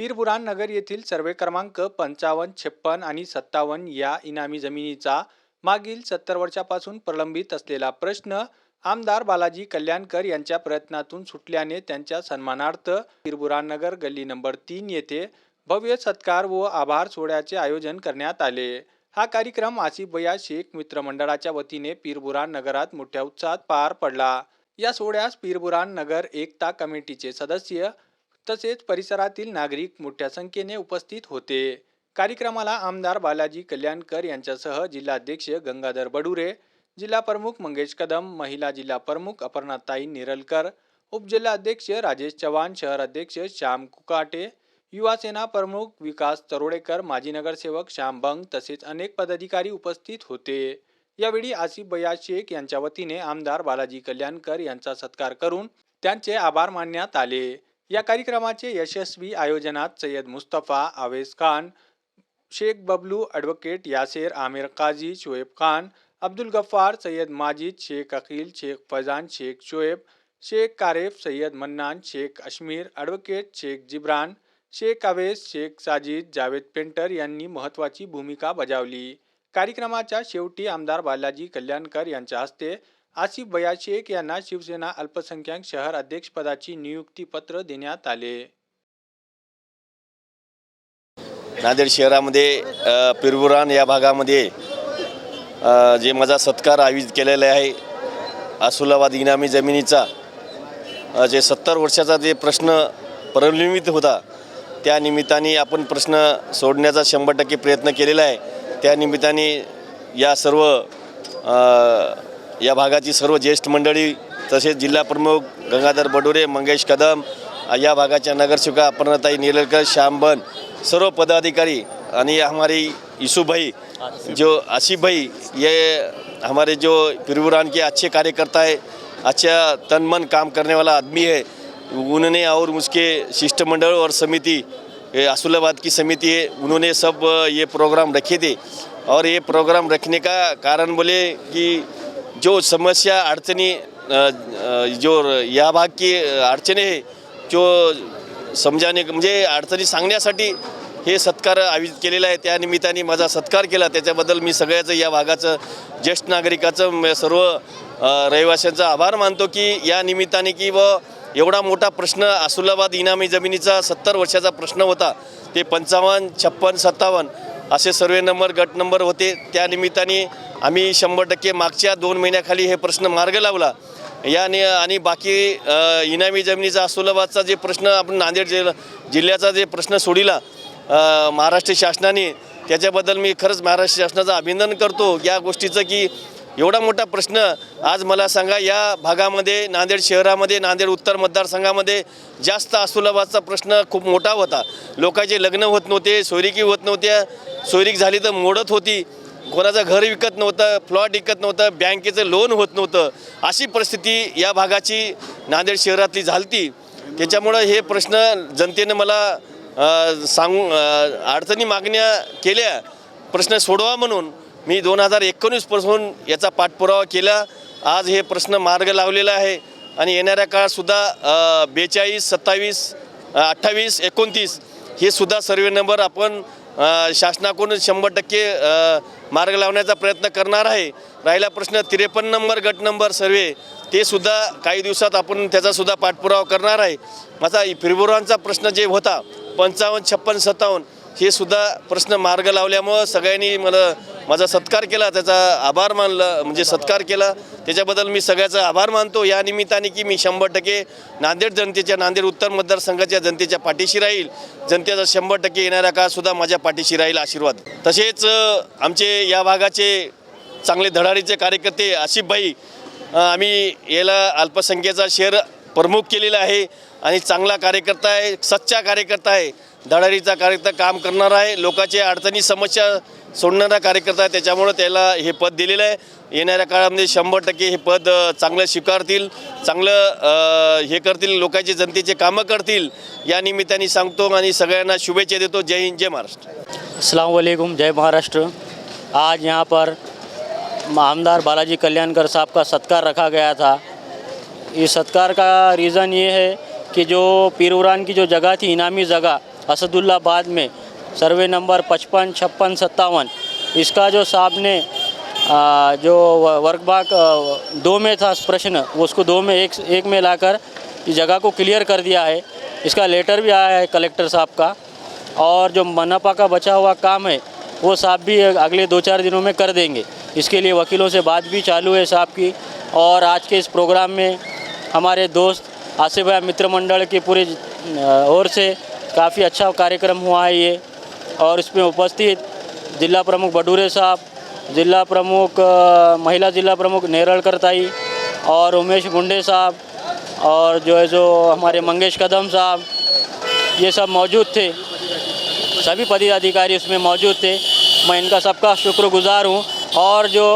पीरबुरान नगर येथील सर्वे क्रमांक पंचावन्न छप्पन आणि सत्तावन्न या इनामी जमिनीचा मागील सत्तर वर्षापासून प्रलंबित असलेला प्रश्न आमदार बालाजी कल्याणकर यांच्या प्रयत्नातून सुटल्याने त्यांच्या सन्मानार्थ पीरबुरान नगर गल्ली नंबर तीन येथे भव्य सत्कार व आभार सोहळ्याचे आयोजन करण्यात आले. हा कार्यक्रम आसिफ शेख मित्रमंडळाच्या वतीने पीरबुरान नगरात मोठ्या उत्साहात पार पडला. या सोहळ्यास पीरबुरान नगर एकता कमिटीचे सदस्य तसेच परिसरातील नागरिक मोठ्या संख्येने उपस्थित होते. कार्यक्रमाला आमदार बालाजी कल्याणकर यांच्यासह जिल्हाध्यक्ष गंगाधर बडुरे जिल्हा प्रमुख मंगेश कदम महिला जिल्हा प्रमुख अपर्णाताई निरलकर उपजिल्हाध्यक्ष राजेश चव्हाण शहर अध्यक्ष श्याम कुकाटे युवा सेना प्रमुख विकास तरोडेकर माजी नगरसेवक श्याम बंग तसेच अनेक पदाधिकारी उपस्थित होते. यावेळी आसिफ बया शेख यांच्या वतीने आमदार बालाजी कल्याणकर यांचा सत्कार करून त्यांचे आभार मानण्यात आले. या कार्यक्रमाचे यशस्वी आयोजनात Sayyad Mustafa Awez Khan Shaikh Bablu advocate Yaser Aamir Kazi Shoaib Khan Abdul Gaffar Sayyad Majid Shaikh Akil Shaikh Fazan Shaikh Shoaib Shaikh Karef Sayyad Mannan Shaikh Ashmir advocate Shaikh Jibran Shaikh Awes Shaikh Sajid Javed painter यांनी महत्त्वाची भूमिका बजावली. कार्यक्रमाच्या शेवटी आमदार बालाजी कल्याणकर यांच्या हस्ते आसिफ भया शेख यांना शिवसेना अल्पसंख्याक शहर अध्यक्षपदाची नियुक्तीपत्र देण्यात आले. नांदेड शहरामध्ये पिरबुरान या भागामध्ये जे माझा सत्कार आयोजित केलेला आहे असुलाबाद इनामी जमिनीचा जे सत्तर वर्षाचा जे प्रश्न प्रलंबित होता त्या निमित्ताने आपण प्रश्न सोडण्याचा शंभर टक्के प्रयत्न केलेला आहे. त्या निमित्ताने या सर्व या भागाची सर्व ज्येष्ठ मंडळी तसेच जिल्हाप्रमुख गंगाधर बडोरे मंगेश कदम या भागाच्या नगरसेविका अपर्णताई निलकर श्यामबन सर्व पदाधिकारी आणि हमारी यूसुफ भाई जो आसिफ भाई ये हमारे जो पिरबुरान के अच्छे कार्यकर्ता है अच्छा तन मन काम करने वाला आदमी है उन्होंने और उसके शिष्टमंडल और समिति ये की समिति है उन्होंने सब ये प्रोग्राम रखे थे। और ये प्रोग्राम रखने का कारण बोले कि जो समस्या अड़चनी जो या भाग की अडचणी आहे जो समजाने म्हणजे अडचणी सांगण्यासाठी हे सत्कार आयोजित केलेला आहे त्या निमित्ताने माझा सत्कार केला. त्याच्याबद्दल मी सगळ्याचं या भागाचं ज्येष्ठ नागरिकाचं सर्व रहिवाशांचा आभार मानतो की या निमित्ताने की व एवढा मोठा प्रश्न आसुलाबाद इनामी जमिनीचा सत्तर वर्षाचा प्रश्न होता. ते पंचावन्न छप्पन सत्तावन्न असे सर्वे नंबर गट नंबर होते. त्या निमित्ताने आम्ही शंभर टक्के मागच्या दोन महिन्याखाली हे प्रश्न मार्ग लावला. याने आणि बाकी इनामी जमिनीचा आसुलाबादचा जे प्रश्न आपण नांदेड जिल्हा जिल्ह्याचा जे प्रश्न सोडिला महाराष्ट्र शासनाने त्याच्याबद्दल मी खरंच महाराष्ट्र शासनाचं अभिनंदन करतो. या गोष्टीचं की एवढा मोठा प्रश्न आज मला सांगा या भागामध्ये नांदेड शहरामध्ये नांदेड उत्तर मतदारसंघामध्ये जास्त आसुलाबादचा प्रश्न खूप मोठा होता. लोकांचे लग्न होत नव्हते सोयरिकी होत नव्हत्या सोयरीक झाली तर मोडत होती कोणाचं घर विकत नव्हतं प्लॉट विकत नव्हतं बँकेचं लोन होत नव्हतं. अशी परिस्थिती या भागाची नांदेड शहरातली झालती. त्याच्यामुळं हे प्रश्न जनतेनं मला सांगू अडचणी मागण्या केल्या. प्रश्न सोडवा म्हणून. मी दोन हजार एकोणीसपासून याचा पाठपुरावा केला. आज हे प्रश्न मार्ग लावलेला आहे आणि येणाऱ्या काळातसुद्धा बेचाळीस सत्तावीस अठ्ठावीस एकोणतीस हे सुद्धा सर्वे नंबर आपण शासनाकडून शंभर टक्के मार्ग लावण्याचा प्रयत्न करणार आहे. राहिला प्रश्न त्रेपन्न नंबर गट नंबर सर्वे ते सुद्धा काही दिवसात आपण त्याचासुद्धा पाठपुरावा करणार आहे. माझा फिरबुरांचा प्रश्न जे होता पंचावन्न छप्पन सत्तावन्न हे सुद्धा प्रश्न मार्ग लावल्यामुळं सगळ्यांनी मला माझा सत्कार केला त्याचा आभार मानला म्हणजे सत्कार केला. त्याच्याबद्दल मी सगळ्याचा आभार मानतो. या निमित्ताने की मी शंभर टक्के नांदेड जनतेच्या नांदेड उत्तर मतदारसंघाच्या जनतेच्या पाठीशी राहील. जनतेचा शंभर टक्के येणाऱ्या काळसुद्धा माझ्या पाठीशी राहील आशीर्वाद. तसेच आमचे या भागाचे चांगले धडाडीचे कार्यकर्ते आसिफभाई आम्ही याला अल्पसंख्येचा शेअर प्रमुख केलेला आहे. आणि चांगला कार्यकर्ता आहे सच्चा कार्यकर्ता आहे. दडारीचा कार्यकर्ता काम करणार आहे. लोकांच्या अडचणी समस्या सोडणारा कार्यकर्ता आहे. त्याच्यामुळं त्याला हे पद दिलेलं आहे. येणाऱ्या काळामध्ये शंभर टक्के हे पद चांगलं स्वीकारतील चांगलं हे करतील लोकांचे जनतेचे कामं करतील. या निमित्ताने सांगतो आणि सगळ्यांना शुभेच्छा देतो. जय हिंद जय महाराष्ट्र. अस्सलाम जय महाराष्ट्र. आज यहाँ पर आमदार बालाजी कल्याणकर साहब का सत्कार रखा गया था। इस सत्कार का रीज़न ये है कि जो पीरुरान की जो जगह थी इनामी जगह असदुल्लाबाद में सर्वे नंबर पचपन छप्पन सत्तावन। इसका जो साहब ने जो व- वर्ग भाग आ, दो में था प्रश्न उसको दो में एक एक में लाकर इस जगह को क्लियर कर दिया है। इसका लेटर भी आया है कलेक्टर साहब का। और जो मनपा का बचा हुआ काम है वो साहब भी अगले दो चार दिनों में कर देंगे। इसके लिए वकीलों से बात भी चालू है साहब की। और आज के इस प्रोग्राम में हमारे दोस्त आसिफ मित्र मंडल की पूरी ओर से काफ़ी अच्छा कार्यक्रम हुआ है ये। और इसमें उपस्थित जिला प्रमुख बडूरे साहब, जिला प्रमुख महिला जिला प्रमुख नेरलकर ताई और उमेश गुंडे साहब और जो है जो हमारे मंगेश कदम साहब, ये सब मौजूद थे। सभी पदाधिकारी उसमें मौजूद थे। मैं इनका सबका शुक्रगुजार हूँ। और जो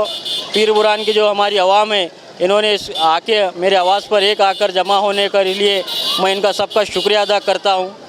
पीर बुरान की जो हमारी आवाम है, इन्होंने इस आके मेरे आवाज़ पर एक आकर जमा होने के लिए मैं इनका सबका शुक्रिया अदा करता हूँ।